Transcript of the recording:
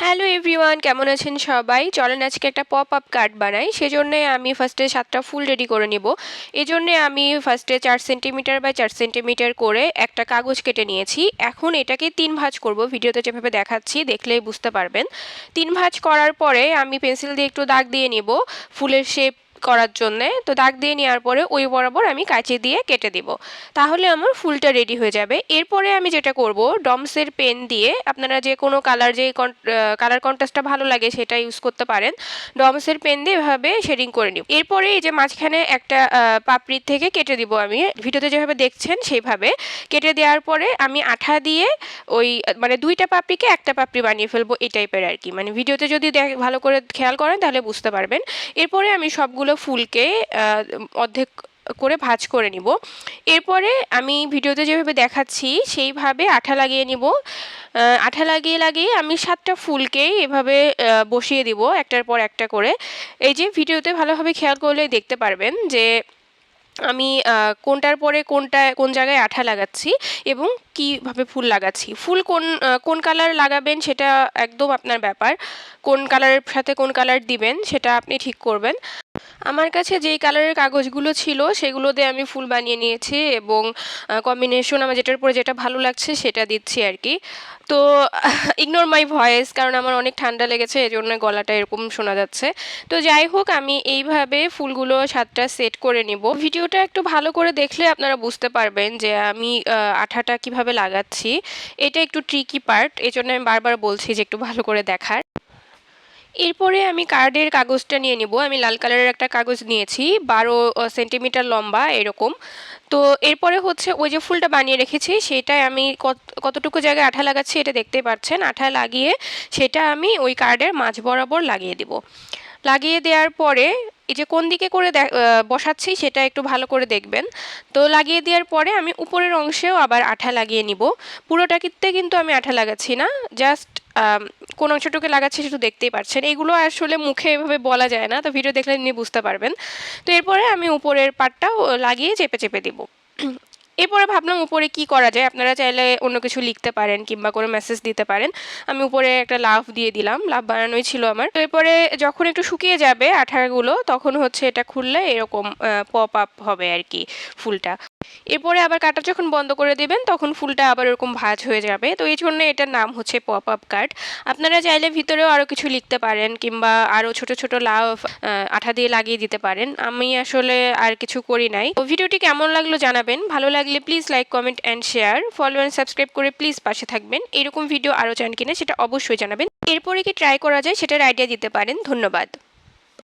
Hello everyone, কেমন আছেন সবাই? চলেন আজকে একটা পপ আপ কার্ড বানাই। সেজন্যে আমি ফার্স্টে সাতটা ফুল রেডি করে নিব। এজন্যে আমি ফার্স্টে চার সেন্টিমিটার বাই চার সেন্টিমিটার করে একটা কাগজ কেটে নিয়েছি। এখন এটাকে তিন ভাঁজ করব। ভিডিওতে যেভাবে দেখাচ্ছি, দেখলেই বুঝতে পারবেন। তিন ভাঁজ করার পরে আমি পেন্সিল দিয়ে একটু দাগ দিয়ে নিব। ফুলের শেপ করার জন্যে, তো দাগ দিয়ে নেওয়ার পরে ওই বরাবর আমি কাঁচি দিয়ে কেটে দিব। তাহলে আমার ফুলটা রেডি হয়ে যাবে। এরপরে আমি যেটা করব, ডমসের পেন দিয়ে আপনারা যে কোনো কালার যে কালার কন্ট্রাস্টটা ভালো লাগে সেটা ইউজ করতে পারেন। ডমসের পেন দিয়ে এভাবে শেডিং করে নিব। এরপরে এই যে মাঝখানে একটা পাপড়ির থেকে কেটে দিব আমি। ভিডিওতে যেভাবে দেখছেন সেইভাবে। কেটে দেওয়ার পরে আমি আঠা দিয়ে ওই মানে দুইটা পাপড়িকে একটা পাপড়ি বানিয়ে ফেলব, এই টাইপের আর কি। মানে ভিডিওতে যদি ভালো করে খেয়াল করেন তাহলে বুঝতে পারবেন। এরপরে আমি সবগুলো ফুলকে অর্ধেক করে ভাজ করে নিব। এরপরে আমি ভিডিওতে যেভাবে দেখাচ্ছি, সেইভাবে আঠা লাগিয়ে নিব। আঠা লাগিয়ে লাগিয়ে আমি সাতটা ফুলকেই এভাবে বসিয়ে দিব একটার পর একটা করে। এই যে ভিডিওতে ভালোভাবে খেয়াল করলে দেখতে পারবেন যে, আমি কোনটার পরে কোনটা, কোন জায়গায় আঠা লাগাচ্ছি এবং কীভাবে ফুল লাগাচ্ছি। ফুল কোন কোন কালার লাগাবেন সেটা একদম আপনার ব্যাপার। কোন কালারের সাথে কোন কালার দিবেন সেটা আপনি ঠিক করবেন। আমার কাছে যেই কালারের কাগজগুলো ছিল, সেগুলো দিয়ে আমি ফুল বানিয়ে নিয়েছি এবং কম্বিনেশন আমার যেটার পরে যেটা ভালো লাগছে সেটা দিচ্ছি আর কি তো ইগনোর মাই ভয়েস কারণ আমার অনেক ঠান্ডা লেগেছে এই জন্য গলাটা এরকম শোনা যাচ্ছে। তো যাই হোক, আমি এইভাবে ফুলগুলো সাতটা সেট করে নিব। ভিডিওটা একটু ভালো করে দেখলে আপনারা বুঝতে পারবেন যে আমি আঠাটা কীভাবে লাগাচ্ছি। এটা একটু ট্রিকি পার্ট এই জন্য আমি বারবার বলছি যে একটু ভালো করে দেখার। এরপরে আমি কার্ডের কাগজটা নিয়ে নিব। আমি লাল কালারের একটা কাগজ নিয়েছি, বারো সেন্টিমিটার লম্বা এরকম। তো এরপরে হচ্ছে ওই যে ফুলটা বানিয়ে রেখেছি, সেটাই আমি কতটুকু জায়গায় আঠা লাগাচ্ছি এটা দেখতে পাচ্ছেন। আঠা লাগিয়ে সেটা আমি ওই কার্ডের মাঝ বরাবর লাগিয়ে দিব। লাগিয়ে দেওয়ার পরে এই যে কোন দিকে করে বসাচ্ছি সেটা একটু ভালো করে দেখবেন। তো লাগিয়ে দেওয়ার পরে আমি উপরের অংশেও আবার আঠা লাগিয়ে নিব। পুরোটাকিতে কিন্তু আমি আঠা লাগাচ্ছি না, জাস্ট কোন অংশটুকু লাগাচ্ছি সেটা দেখতেই পাচ্ছেন এগুলো আসলে মুখে এভাবে বলা যায় না, তো ভিডিও দেখলে নিয়ে বুঝতে পারবেন। তো এরপরে আমি উপরের পাটটাও লাগিয়ে চেপে চেপে দিব। এরপরে ভাবলাম উপরে কি করা যায়? আপনারা চাইলে অন্য কিছু লিখতে পারেন কিংবা কোনো মেসেজ দিতে পারেন। আমি উপরে একটা লাভ দিয়ে দিলাম লাভ বানানোই ছিল আমার। তো এরপরে যখন একটু শুকিয়ে যাবে আঠাগুলো, তখন হচ্ছে এটা খুললে এরকম পপ আপ হবে আর কি ফুলটা। এরপরে আবার কাটা যখন বন্ধ করে দেবেন, তখন ফুলটা আবার এরকম ভাজ হয়ে যাবে। তো এই জন্য এটার নাম হচ্ছে পপ আপ কার্ড আপনারা চাইলে ভিতরেও আরও কিছু লিখতে পারেন, কিংবা আরও ছোট ছোট লাভ আঠা দিয়ে লাগিয়ে দিতে পারেন। আমি আসলে আর কিছু করি নাই। তো ভিডিওটি কেমন লাগল জানাবেন। ভালো লাগলে please like comment and share follow and subscribe করে প্লিজ পাশে থাকবেন। এরকম ভিডিও আরও চান কিনা সেটা অবশ্যই জানাবেন। এরপরে কি ট্রাই করা যায় সেটার আইডিয়া দিতে পারেন। ধন্যবাদ।